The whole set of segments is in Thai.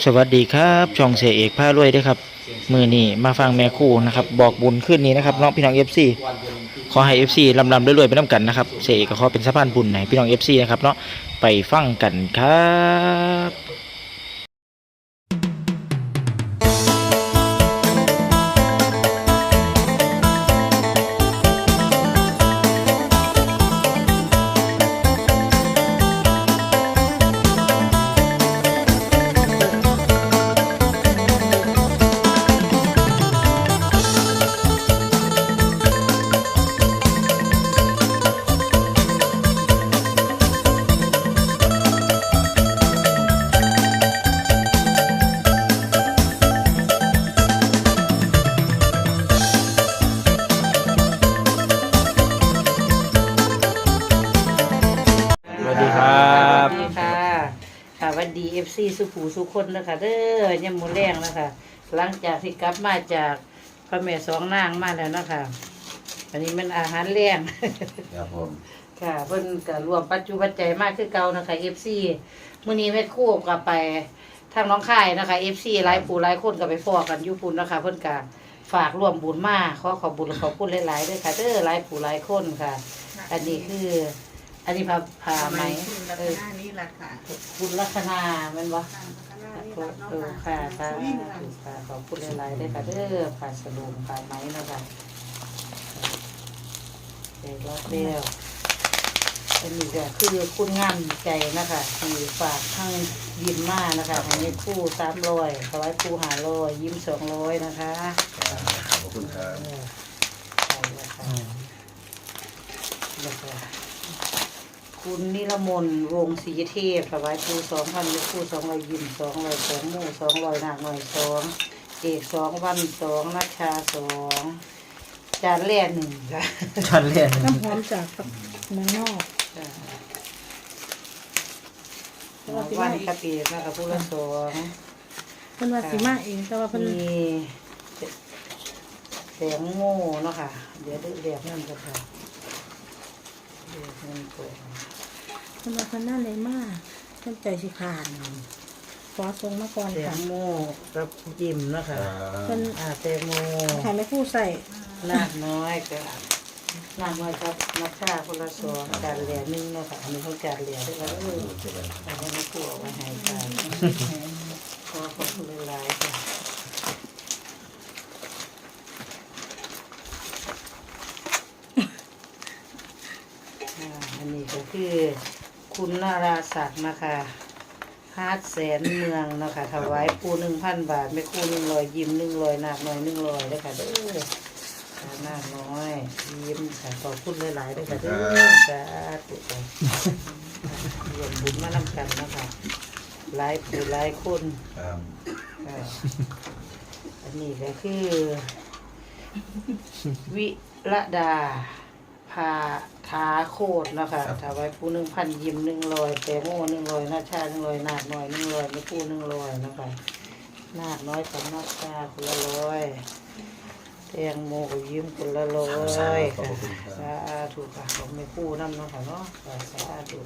สวัสดีครับช่องเสียเอกผ้ารวยด้วยครับ มือนี่มาฟังแม่คู่นะครับ บอกบุญขึ้นนี้นะครับน้องพี่น้องเอฟซีขอให้เอฟซีลำลำรวยๆไปน้ำกันนะครับเสียเอกก็ขอเป็นสะพานบุญให้พี่น้องเอฟซีนะครับเนาะไปฟังกันครับ ซีสุผูสุคนนะคะเด้อยามมูแรงนะคะหลังจากที่กลับมาจากพระแม่สองนางมาแล้วนะคะอันนี้มันอาหารแรงครับผมค่ะเพิ่นก็รวมปัจจุบันใจมากคือเก่านะคะเอฟซีมื้อนี้แม่ครู่กับไปทางน้องค่ายนะคะเอฟซีหลายผู้หลายคนก็ไปฟอกันอยู่พุ่นนะคะ เพิ่นก็ฝากร่วมบุญมาขอขอบบุญขอบคุณหลายๆด้วยค่ะเด้อหลายผู้หลายคนค่ะ อันนี้คือ อันนี้พาพาไหมลักเอษอณะนี้แหละค่ะบุญลัคนาแมันบ่ลักษณะนี้เอแหละอเนาะค่ะค่ะค่ะสุรินทร์ค่ะค่ะขอบคุณหลายๆด้วยค่ะเด้อผ่านสลุงผ่านไหมเนาะคะเด็กรับเล้วอันนี้ก็คือคุณงามใจนะคะที่ฝากทั้งยิมมานะคะอันนี้คู่สามร้อยถวายคู่หาร้อยยิ้มสองร้อยนะคะขอบคุณครับ เออใช่แล้วค่ะแล้วก็ คุณนิรมนต์วงศรีเทพถวายคู่สองพันคู่สองร้อยยิ้มสองร้อยสองหมู่สองร้อยหนักหน่อยสองเอกสองวันสองนัชชาสองจานแรกหนึ่งค่ะชันเรียนน้ำหอมจากเมืองนอกวันกะปีนะคะผู้ละสองเพิ่นว่าสิมาเองแต่ว่าเพิ่นมีแสงโง่เนาะค่ะ เดี๋ยวเรียกนั่นก็ค่ะ เรียกนั่นก่อนเพิ่นว่าเพิ่นน่าเลยมากเพิ่นใจสิขาดขอส่งมาก่อนแตค่ะงโมกับยิ้มเนาะคะเพิ่นอ่าแตงโมให้แม่ผู้ใส่นาคน้อยก็นาคน้อยครับนักชาคนละสองจานเหลียหนึงเนาะค่ะอันนี้เขาจานเหลียด้วยกันเออเอาให้มาคู่เอาไว้ให้กันขอขอบคุณหลายๆค่ะอ่าอันนี้ก็คือ คุณนาราศักดิ์นะคะฮาร์ดแสนเมืองนะคะถวายปูหนึ่งพันบาทไม่คู่หนึ่งรอยยิ้มหนึ่งรอยหนักหน่อยหนึ่งรอยเลยค่ะเด้อหน้าน้อยยิ้มค่ะขอบคุณหลายๆด้วยค่ะเด้อจ้าตุค่ะรวมบุญมานำกันนะคะหลายผู้หลายคนค่ะอันนี้ก็คือ วิระดาพา ทาโคตรนะคะถวายผู้หนึ่งพันยิ้มหนึ่งลอยแตงโมหนึ่งลอยนาชาหนึ่งลอยนาดหน่อยหนึ่งลอยไม่ผู้หนึ่งลอยนะคะนาดน้อยกับนาชาคนละร้อยแตงโมกับยิ้มคนละร้อยค่ะสาธุค่ะของไม่ผู้นั่นเนาะค่ะเนาะค่ะสาธุ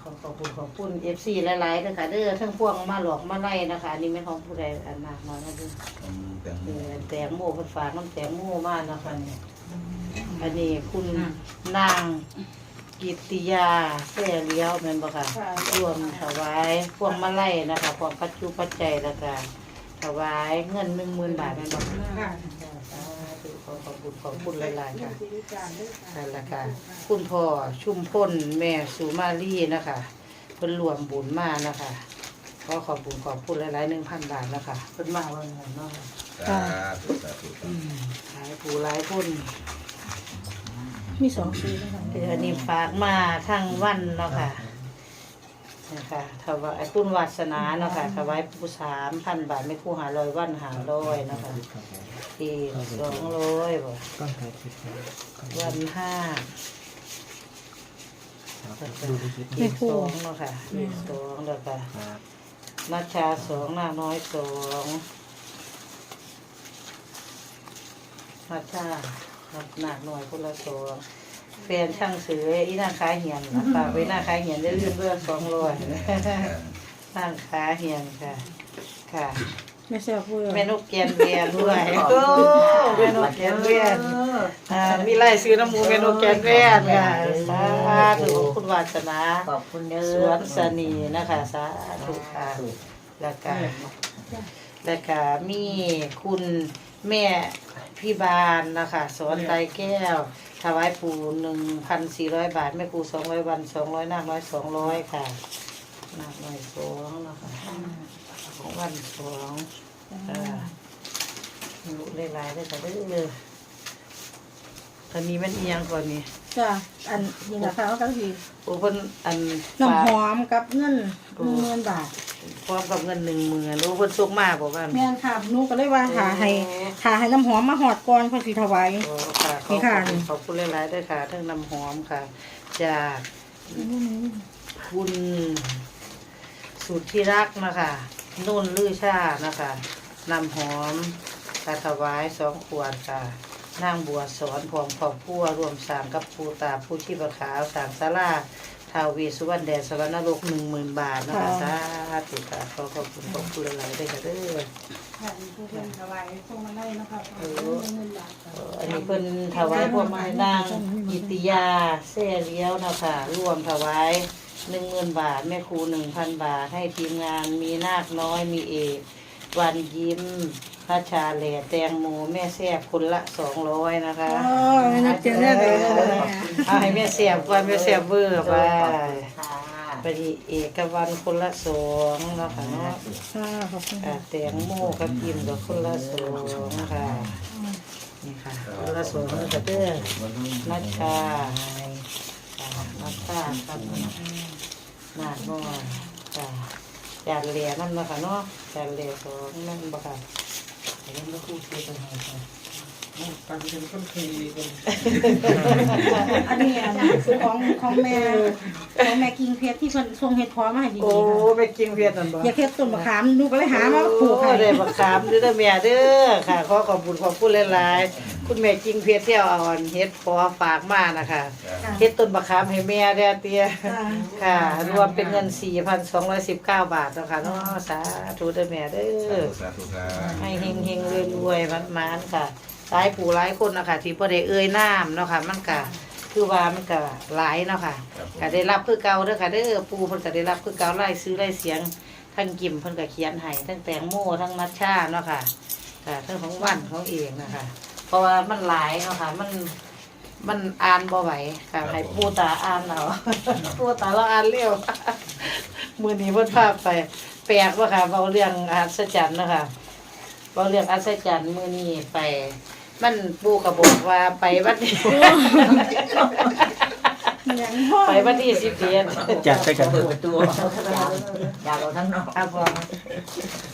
ขอขอ บคุณขอบคุณเอฟซีหลายๆเลยค่ะเด้อทั้งพวงมาหลอกมาไล่นะคะอันนี้ไม่ของผู้ใดอันมากน้อยนะเด้อผมแต่งเออแตงโมเพิ่นฝากน้ำแตงโมมานะคะเนี่ยอันนี้คุณนางกิตติยาแซ่เลี้ยวแม่นบ่ค่ะรวมถวายพวงมาลัยนะคะพวงปัจจุปัจจัยแล้วก็ถวายเงินหนึ่งหมื่นบาทแม่นบ่ค่ะสาธุขอขอบคุณขอบคุณหลายๆค่ะนั่นแหละค่ะ คุณพ่อชุมพลแม่สุมาลีนะคะ เพิ่นรวมบุญมานะคะขอขอบคุณขอบคุณหลายๆหนึ่งพันบาทนะคะเพิ่นมาเวันเงินเนาะสาธุสาธุครับหลายผู้หลายคนมีสองสีนะคะเดี๋ยวอันนี้ฝากมาทั้งวันเนาะค่ะนะคะถวายคุณวาสนาเนาะค่ะถวายผู้สามพันบาทไม่คู่หาร้อยวันหาร้อยเนาะค่ะอีกสองร้อยบ่ก้อนไข่ คิดวันห้าดูดูคิดอีกสองเนาะค่ะอีกสองแล้วก็ครับนัชชาสองหน้าน้อยสองนัชชาครับหนักหน่อยคนละสองแฟนช่างเสืออีนางขาเหียนนะฝากไว้หน้าขาเหียนได้เรื่องเรื่องสองร้อยนางขาเหียนค่ะ ค่ะ ไม่ใช่พูดแม่นกแกนเบียนด้วยโอ้แม่นกแกนเบียนอ่ามีไล่ซื้อน้ำหมูแม่นกแกนเบียนค่ะสาธุคุณ วาสนาขอบคุณเด้อสวนสนีนะคะสาธุค่ะแล้วก็แล้วก็มีคุณแม่พี่บานนะคะสอนไตรแก้ว ถวายปู่หนึ่งพันสี่ร้อยบาท แม่ครูสองร้อยวันสองร้อยนาคน้อยสองร้อยค่ะนาคน้อยสองนะคะของวันสองอ่าลูกหลายๆได้แต่เด้ออันนี้มันเอียงก่อนนี่ จ้ะอันนี้นะคะก็คือโอ้เพิ่นอันน้ำหฝากอมกับเงินหนึ่งหมื่นบาทพร้อมกับเงินหนึ่งหมื่นโอ้เพิ่นส่งมาบอกว่าแม่นค่ะหนูก็เลยว่าหาให้หาให้น้ำหอมมาหอดก่อนเพื่อสิถวายโอ้ค่ะขนี่อบค่ะคุณขอบคุณหลายๆด้วยค่ะทั้งน้ำหอมค่ะ จากคุณสุดที่รักนะคะนุ่นลือชานะคะน้ำหอมกาถวายสองขวดค่ะ นางบัวสอนพร้อมครอบครัวรวมสร้างกับภูตาผู้ชีพขาวสร้างศาลาทาวเวสสุวรรณแดนสวรรณโลกหนึ่งหมื่นบาทนะคะสาธุค่ะขอขอบคุณขอบคุณหลายๆด้วยค่ะเด้อค่ะผู้เป็นถวายส่งมาได้นะคะเอออันนี้เพิ่นถวายพวกไม้นางกิติยาเส้เลี้ยวนะคะรวมถวายหนึ่งหมื่นบาทแม่ครูหนึ่งพันบาทให้ทีมงานมีนาคน้อยมีเอก วันยิ้มพระชาแหล่แตงโมแม่แซ่บคนละสองร้อยนะคะอ๋อน่าเจอแน่เลยเอาให้แม่แซ่บก่อนแม่แซ่บเบอร์ไปค่ะไปดีเอกวันคนละสองนะคะเนาะค่ะขอบคุณอ่าค่ะแตงโมกับพิมกับคนละสองค่ะนี่ค่ะคนละสองนะคะเด้อนัชชาจ้านัชชาครับนาดน้อยจ้า จานเหลียนั่นนะคะเนาะจานเหลียสองนั่นบ่ค่ะอันนี้ไม่คู่เทียบกันให้ค่ะ อันนี้อันของของแม่ของแม่กิงเพชรที่เพิ่นส่งเห็ดพร้อมมาให้ดีโอ้ๆค่ะไปกินเวียดนั่นบ่อยากเฮ็ดต้นมะขามหนูก็เลยหามาปลูกโอ้ให้ได้บักขามเด้อแม่เด้อค่ะขอขอบคุณขอบคุณหลายๆคุณแม่จริงเพียรเที่ยวเอาอันเฮ็ดพอฝากมานะคะเฮ็ดต้นบักขามให้แม่เด้อเตี้ยค่ะ รวมเป็นเงิน 4,219 บาทแล้วค่ะเนาะสาธุเด้อแม่เด้อ สาธุครับ ให้เฮงเฮงรวยรวยมันมันๆค่ะ หลายผู้หลายคนนะคะที่พอได้เอ่ยน้ำเนาะค่ะมันก็คือว่ามันก็หลายเนาะค่ะก็ได้รับคือเก่าเด้อค่ะเด้อปูเพิ่นก็ได้รับคือเก่าไล่ซื้อไล่เสียงทั้งกิมเพิ่นก็เขียนให้ทั้งแตงโมทั้งนัชชาเนาะค่ะค่ะทั้งของวันของเองนะคะเพราะว่ามันหลายเนาะค่ะมันมันอ่านบ่ไหวค่ะให้ปูตาอ่านเอาปูตาเราอ่านเร็ว มือนี้เพิ่นพาไปแปลกว่าค่ะเบาเรื่องอัศจรรย์เนาะค่ะเราเรียกอัศจรรย์มือนี้ไป มันปูกระบอกว่าไปวันที่อย่างพ่อไปวันที่สิบเอ็ดจัดไปกัน เปิดตัวอยากเอาทั้งนอกครับผม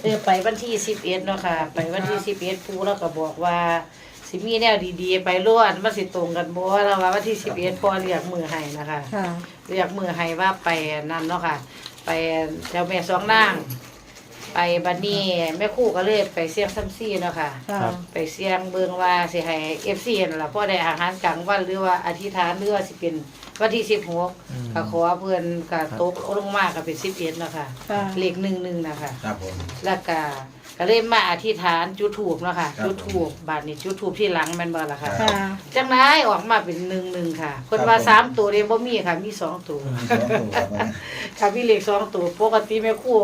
เออไปวันที่สิบเอ็ดเนาะค่ะ ไปวันที่สิบเอ็ดปูแล้วก็บอกว่า สิมีแนวดีๆ ไปล้วนมันสิตรงกันบ่แล้วว่าวันที่สิบเอ็ดพอเรียกมือให้นะคะ ค่ะ เรียกมือให้ว่าไปนั่นเนาะค่ะ ไปเจ้าแม่สองนาง ไปบัดนี้แม่ครู่ก็เลยไปเสี่ยงซ้ำซี่เนาะค่ะ ค่ะไปเสี่ยงเบิ่งว่าสิให้ FC นั่นล่ะพอได้อาหารกลางวันหรือว่าอธิษฐานหรือว่าสิเป็นวันที่16ก็ขอเพิ่นก็ตกลงมาก็เป็น11เนาะค่ะค่ะ เลข11นะคะ ครับผม แล้วก็ก็เลยมาอธิษฐานจุดธูปเนาะค่ะครับ จุดธูปบาดนี้จุดธูปที่หลังแม่นบ่ล่ะค่ะ ค่ะ จังไดออกมาเป็น11ค่ะเพิ่นว่าครับผม สามตัวเด้บ่มีค่ะ มีสองตัว สองตัวครับผม ค่ะมีเลขสองตัวปกติแม่ครู่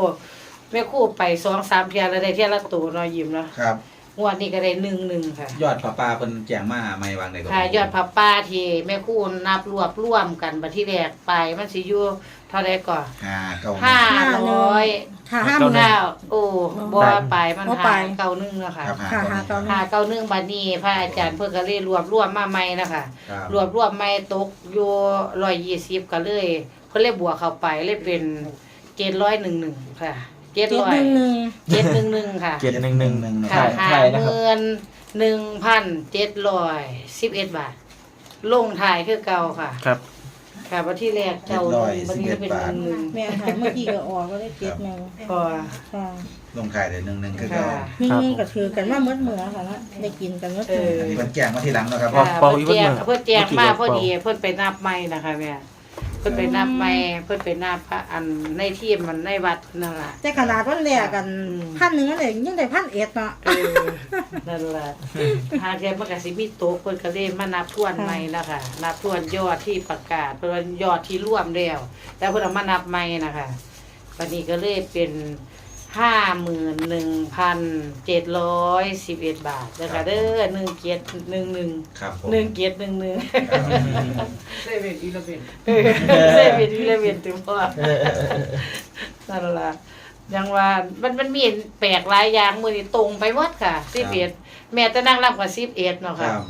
แม่ครู่ไปสองสามเที่ยแล้วได้เที่ยละตัวเนาะยิ้มเนาะครับ งวดนี้ก็ได้11ค่ะยอดปลาปลาเป็นแจงมาไม่วางในกระค่ะยอดผับป้าที่แม่ครู่นับรวบร่วมกันบัดที่แรกไปมันสิอยู่เท่าใดก่อนห้าเก้าห้าร้อยค่ะห้าหมื่น เก้าโอ้บ่ไปมันบ่ไป หาเก้าหนึ่งแล้วค่ะครับค่ะห้าหาเก้าเก้าหนึ่หางเก้าหนึ่งบัดนี้พระอาจารย์เพิ่นก็เลยรวบรวมมาใหม่นะคะ ครับรวบรวมใหม่ตกอยู่ร้อยยี่สิบก็เลยเพิ่นเลยบวกเข้าไปเลยเป็นเจ็ดร้อยหนึ่งหนึ่งค่ะ เจ็ดเจ็ดร้อหยนึ่งหนึ่ง เจ็ดหนึ่งหนึ่งค่ะ เจ็ดหนึ่งหนึ่งหนึ่งค่ะใช่ห้าใช่นะหครับมื่นหนึ่งพันเจ็ดร้อยสิบเอ็ดบาท ลงท้ายคือเก่าค่ะ ครับ ค่ะวันที่แรกเจ้าวันนี้ก็เป็นหนึ่งหนึ่งแม่ค่ะเมื่อกี้ก็ออกก็ได้เก็บหนึงพอค่ะลงขายได้หนึ่งหนึ่งคือค่ะเก่าหนึ่งๆก็ถือกันว่ามืดเหมือค่ะเนาะได้กินกันว่าเอถือออันนี้มันแจ้งมาทีหลังแล้วครับบอกค่ะเป่าเพื่อีอกวันแจเมื่องเพื่อแจงมาพอดีเมื่อกี้เพื่อนไปนับไม้นะคะแม่เพื่อนไปนับไม้เพื่อนไปนับพระอันในที่มันในวัดนั่นแหละแต่ขนาดวันแรกกันอืมพันหนึ่งเลยยังได้พันเอ็ดเนาะเออนั่นแหละหาเทียมมันก็สิมีโต๊ะเพิ่นก็เลยมานับทวนใหม่นะคะนับทวนยอดที่ประกาศเพิ่นว่ายอดที่ร่วมแล้วแล้วเพิ่นเอามานับใหม่นะคะวันนี้ก็เลยเป็น ห้าหมื่นหนึ่งพันเจ็ดร้อยสิบเอ็ดบาทนะคะเด้อหนึ่งเกียรหนึ่งหนึ่งครับผมหนึ่งเกียรหนึ่งหนึ่งครับเซเว่นอีเลเวนเซเว่นอีเลเวนถึงพ่อนั่นล่ะยังว่ามันมันมีแปลกหลายอย่างมือนี่ตรงไปหมดค่ะสิบเอ็ดแม่จะนั่งร่ำกับสิบเอ็ดเนาะครัค่ะบ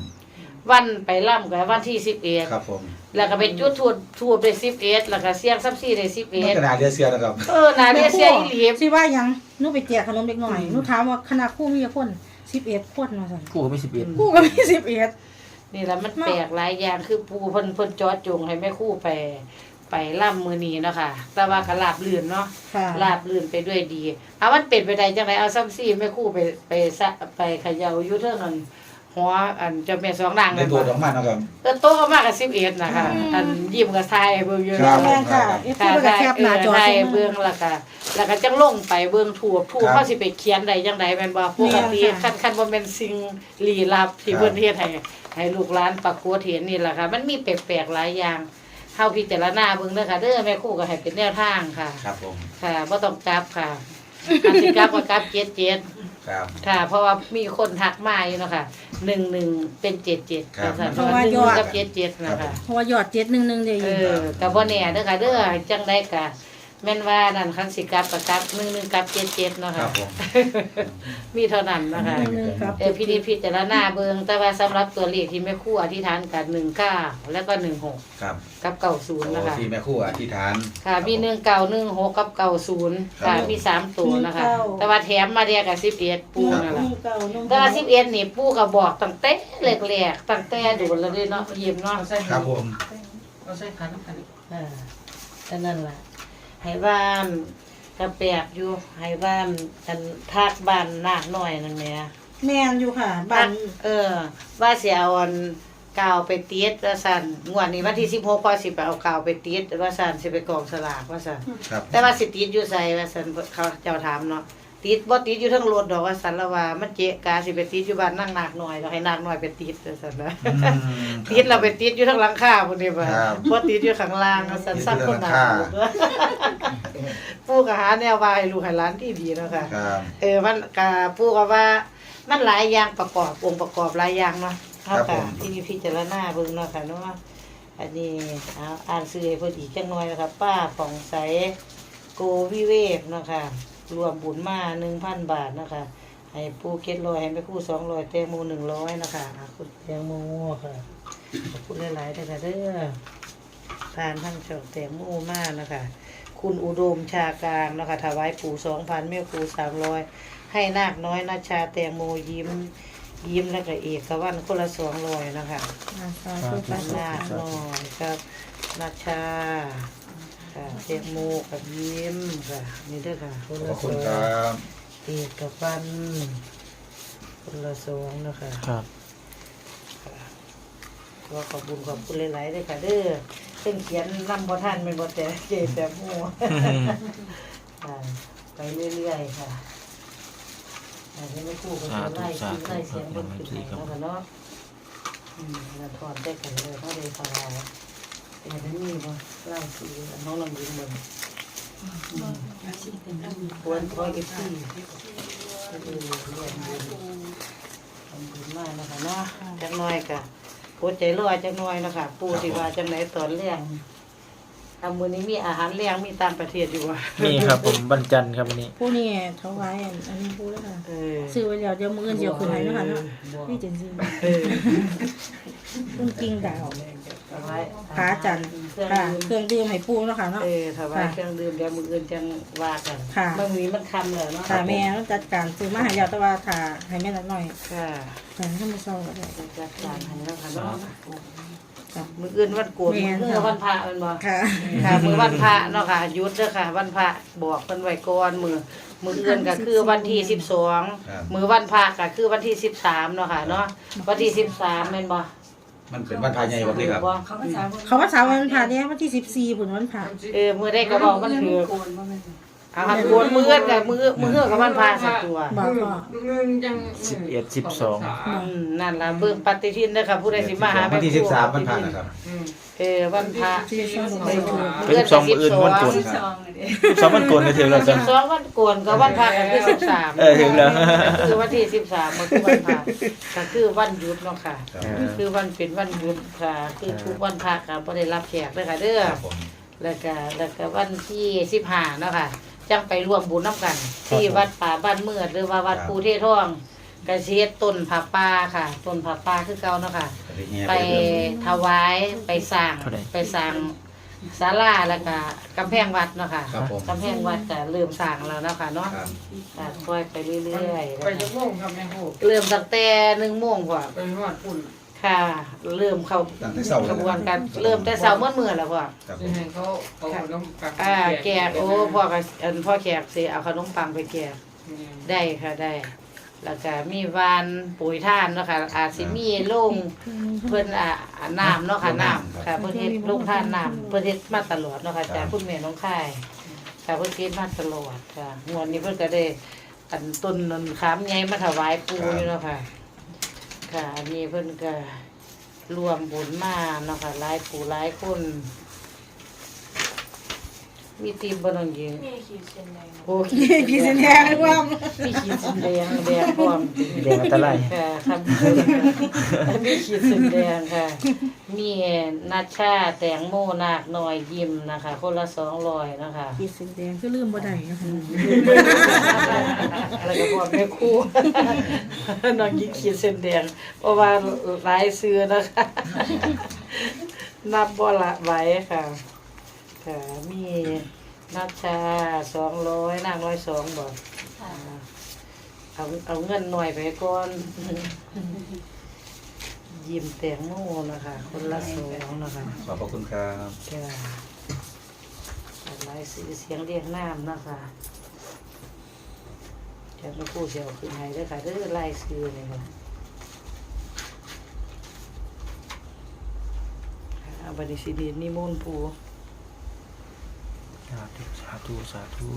วันไปร่ำกับวันที่สิบเอ็ด ครับผม แล้วก็ไปจุดทูดทูดได้สิบเอ็ดแล้วก็เสียงซับซี่ได้สิบมันเอ็ดกระดาษเรือเสียแล้วครับ เออนาเรียเสียอีหลีสิว่าหยังหนูไปแจกขนมเด็กหน่อยหนูถามว่าคณะครู่มีกี่คนสิบเอ็ดคนมาสั่นคู่ก็ไม่สิบเอ็ดครู่ก็มีสิบเอ็ดนี่แหละมันแปลกหลายอย่างคือปูเพิ่นเพิ่นจอดจงให้แม่ครู่ไป ไปร่ำมือนี้เนาะค่ะ แต่ว่าก็ลาบลื่นเนาะค่ะลาบลื่นไปด้วยดีเอามันเป็นไปได้จังไดเอาซ้ำซี่แม่ครู่ไปไปซะไปเขย่าอยู่เทิงอัน หัวอันเจ้าแม่สองนางได้ตัวออกมาเนาะครับ เออโตก็มากกับ11นะคะอันยิ้มกับทายเบิ่งอยู่ครัเนาะบแม่นค่ะเอฟซีค่ะก็จะแคปหน้าจอทายส่งเบิ่งมาแล้วก็แล้วก็จังลงไปเบิ่งถูกถูกครับ เขาสิไปเขียนใดจังไดแม่นบ่ปกติแม่นค่ะ คันคันบ่แม่นสิ่งลี้ลับที่ครับเพิ่นเฮ็ดให้ให้ลูกหลานปรากฏเห็นนี่แหละค่ะ มันมีแปลกๆหลายอย่างเฮาพิจารณาเบิ่งเด้อค่ะเด้อแม่ครูก็ให้เป็นแนวทางค่ะ ครับผม ค่ะบ่ต้องกลับค่ะอันสิกลับก็กลับเจ็ดเจ็ด ครับ ค่ะ เพราะว่ามีคนทักมาอยู่เนาะค่ะหนึ่งหนึ่งเป็นเจ็ดเจ็ดครับเพราะว่าหนึ่งกับเจ็ดเจ็ดนะคะเพราะว่ายอดเจ็ดหนึ่งหนึ่งเดียวเออกับบ่แน่เด้อค่ะเด้อจังได้กะ แม่นว่านั่นคันสิกลับก็กลับหนึ่งหนึ่งกับเจ็ดเจ็ดเนาะครัค่ะบผม มีเท่านั้นนะคะหนึ่งหนึ่งครับ เออพี่นิจพิจารณาเบิ่งแต่ว่าสำหรับตัวเลขที่แม่ครูอธิษฐานกัน19แล้วก็16ครับกับ90นะคะที่แม่ครู่อธิษฐานค่ะมีหนึ่งเก่าหนึ่งหกกับเก่าศูนย์ครัค่ะบมีสามตัวนะคะ หนึ่งเก้า แต่ว่าแถมมาเดียกับสิบเอ็ดปูนั่นแหละหนึ่งเก้าหนึ่งแต่ว่าสิบเอ็ดนี่ปูก็บอกตั้งแต่แรกๆตั้งแต่โดูแล้วเด้เนาะเยี่ยมเนาะครับผม เราใส่ขันขันอ่าแต่นั่นแหละ ให้บ้านกระแปบอยู่ให้บ้านกันทากบ้านนาคน้อยนั่นแหละแม่นอยู่ค่ะบ้านเออ ว่าสิเอาอันกาวไปติดว่าซั่นงวดนี้วันที่16พอสิไปเอากาวไปติดว่าซั่นสิไปกองสลากว่าซั่นครับแต่ว่าสิติดอยู่ใส่ว่าสันเขาเจ้าถามเนาะ ติดบ่ติดอยู่เทั้งรถดอกว่าสันละว่ามันเจ๊กาสิไปติดอยู่บ้านนั่งนากหน่อยแล้วให้นากหน่อยไปติดว่าสันนะอืมติดเราไปติดอยู่เทั้งหลังคาพุ่นนี่บ่ครับบ่ติดอยู่ข้างล่างว่าสันติดอยู่ซักคนหนาหลังคาปู่ก็หาแนวว่าให้ลูกให้หลานที่ดีเนาะค่ะครับเออมันก็ปู่ก็ว่า มันหลายอย่างประกอบองค์ประกอบหลายอย่างเนาะเฮาก็ที่พิจารณาเบิ่งเนาะค่ะเนาะอันนี้เอาอ่านซื้อให้เพิ่นอีกจังหน่อยนะครับป้าผ่องใสโกวิเวกเนาะคะ รวมบุญมาหนึ่งพันบาทเนาะคะ ให้ปูเก็ตร้อยให้แม่ครู่สองร้อยแตงโมหนึ่งร้อยนะคะอะคุณแตงโมค่ะขอบคุณหลายๆด้วยค่ะเด้อทานทั้งช่องแตงโมมากนะคะ คุณอุดมชากลางนะคะถวายปู่สองพันแม่ครูสามร้อยให้นาคน้อยนาชาแตงโมยิ้มยิ้มแล้วก็เอกวันคนละสองร้อยนะคะ อ่าสาธุสาธุ นาคน้อยครับนาชา ค่ะเตียงโมกับยิ้มค่ะนี่เด้วยค่ะคนขละอบสคุณองครับเอกกับฟันคนละสองนะคะครับ ก็ขอบคุณขอบคุณหลายๆเลยค่ะเด้อเพิ่งเขียนนำบ่ท่านเป็นบ่แต่เจแต่โมค่ะไปเรื่อยๆค่ะอาจจะไม่คู่กันไล่ซื้อไล่เสียงบนขึ้นไหนแล้วกันเนาะอืมแล้วถอนได้กันเลยเขาเลยพาเรา แต่ไม่มีบ่ไล่าสีน้องลองดูมันควรคอยเอฟซีก็คือเรียนบุญทำบุญมากนะคะเนาะจังน้อยกะโคตรใจร้อยจังน้อยนะคะปูสิว่าจังไหนตอนเลี้ยงทำมือนี้มีอาหารเลี้ยงมีตางประเทศอยู่ว่ะนี่ครับผมบรรจันทร์ครับวันนี้ผู้นี่ถวายอันอันนี้ผู้แล้วค่ะซื้อไว้แล้วเดี๋ยวมืออื่นเดี๋ยวคืนให้นะคะเนาะนี่จังซี่เออคุณจริงดาวถ วายพระจันทร์เครื่องค่ะดื่มเครื่องดื่มให้ปู่เนาะค่ะเนาะ เออถวายเครื่องดื่มเดี๋ยวมืออื่นจังว่ากันค่ะ บางนี้มันคำเลยเนาะค่ะแม่ต้องจัดการซื้อมาให้แล้วแต่ว่าถ้าให้แม่นักหน่อยค่ะค่ะให้มันเศร้าก็ได้ จัดการให้แล้วค่ะเนาะค่ะมืออื่นวันโกนแม่น มือค่ะวันพระแมันบ่ค่ะ ค่ะมือวันพระเนาะค่ะหยุดเด้อค่ะ วันพระบอกเพิ่นไว้ก่อนมือมืออื่นก็คือวันที่สิบสองครับ มือวันพระก็คือวันที่สิบสามเนาะค่ะเนาะวันที่สิบสามแม่นบ่ มันเป็นวันพายใหญ่บ่เลยครับบ่เขาว่าสาววันผ่าเนี่ยวันที่สิบสี่ผลวันผ่าเออมือได้ก็บอกมันคือเอา ค่ะโกนมืออื่นกับมือมือเฮือกับวันพระสักตัวบอกพ่อสิบเอ็ดสิบสอง อืมนั่นล่ะเบิ่งปฏิทินเด้อค่ะผู้ใดสิมาหาวันที่แม่คสิรูบสามวันพายนะครับ เออวันพระที่สองไปถูกเป็นสิบสองมืออื่นวันโกนสองวันโกนก็ถือแล้วสิจ้ะบสองวันโกนกับวันพระก็คือสิบสามเออถึงแล้วคือวันที่สิบสามมันคือวันพระก็คือวันหยุดเนาะค่ะ ครับเออคือวันเป็นวันหยุดค่ะ คือทุกวันพระก็บ่ได้รับแขกเลยค่ะเด้อ ครับผม แล้วก็แล้วก็วันที่สิบห้าเนาะค่ะ จังไปร่วมบุญน้ำกัน ที่วัดป่าบ้านเมือดหรือว่าวัดภูเทศท่องกระเชียต้นผาป่าค่ะต้นผาป่าคือเก่าเนาะค่ะ ไปถวายไปสร้างเท่าใดไปสร้างศาลาแล้วก็กำแพงวัดเนาะค่ะครับผม กำแพงวัดก็เริ่มสร้างแล้วเนาะค่ะเนาะครับค่ะค่อยไปเรื่อยๆไปนะคะจะโมงครับแม่ฮู้เริ่มตั้งแต่หนึ่งโมงกว่า ไปฮอดปุ่น ค่ะ เริ่มเข้าตั้งแต่เช้าเลยกระบวนการเริ่มแต่เช้าเมื่อเมื่อแล้วพ่อครับผสิมให้เขาเอาน้ำปักอ่าแกกโอ้พ่อกับอันพ่อแขกสิเอาขนมปังไปแกกได้ค่ะได้ แล้วก็มีวานปุ๋ยท่านเนาะค่ะอาจสิมีโล่งเพิ่นอ่าอ่าน้ำเนาะค่ะน้ำค่ะเพิ่นเฮ็ดโล่งท่านน้ำเพิ่นเฮ็ดมาตลอดเนาะค่ะจากคุณแม่น้องค่ายค่ะเพิ่นเฮ็ดมาตลอดค่ะงวดนี้เพิ่นก็ได้อันต้นนันขามใหญ่มาถวายปู่อยู่เนาะค่ะ ค่ะอันนี้เพิ่นก็รวมบุญมาเนาะค่ะหลายปู่หลายคน มีตีมบ่น้องหญิงมีขีดเส้นแดงโอ้ขีดพี่สิแดงว่ามีขีดเส้นแดงแดงพร้อมแดงอันตรายค่ะครับมีขีดเส้นแดงค่ะ มีนัชชาแตงโมนาคน้อยยิ้มนะคะ คนละ200นะคะพี่สิแดงก็ลืมบ่ได้นะคะแล้วก็พร้อมแม่ครูน้องหญิงขีดเส้นแดงเพราะว่าหลายซื้อนะคะนับบ่ละไหว้ค่ะ ค่ะ มีนัชชาสองร้อยนางร้อยสองบอกเอาเอาเงินหน่อยไปก่อนยิ้มแตงโมนะคะ คนละสองนะคะขอบพระคุณครับค่ะลายสีเสียงเรียกน้ำนะคะจากนักผู้เสียวคือไงเด้อค่ะเด้อลายซื้อเลยค่ะค่ะบัดนี้สิเดีนิมนต์ปูสาธุสาธุสาธุ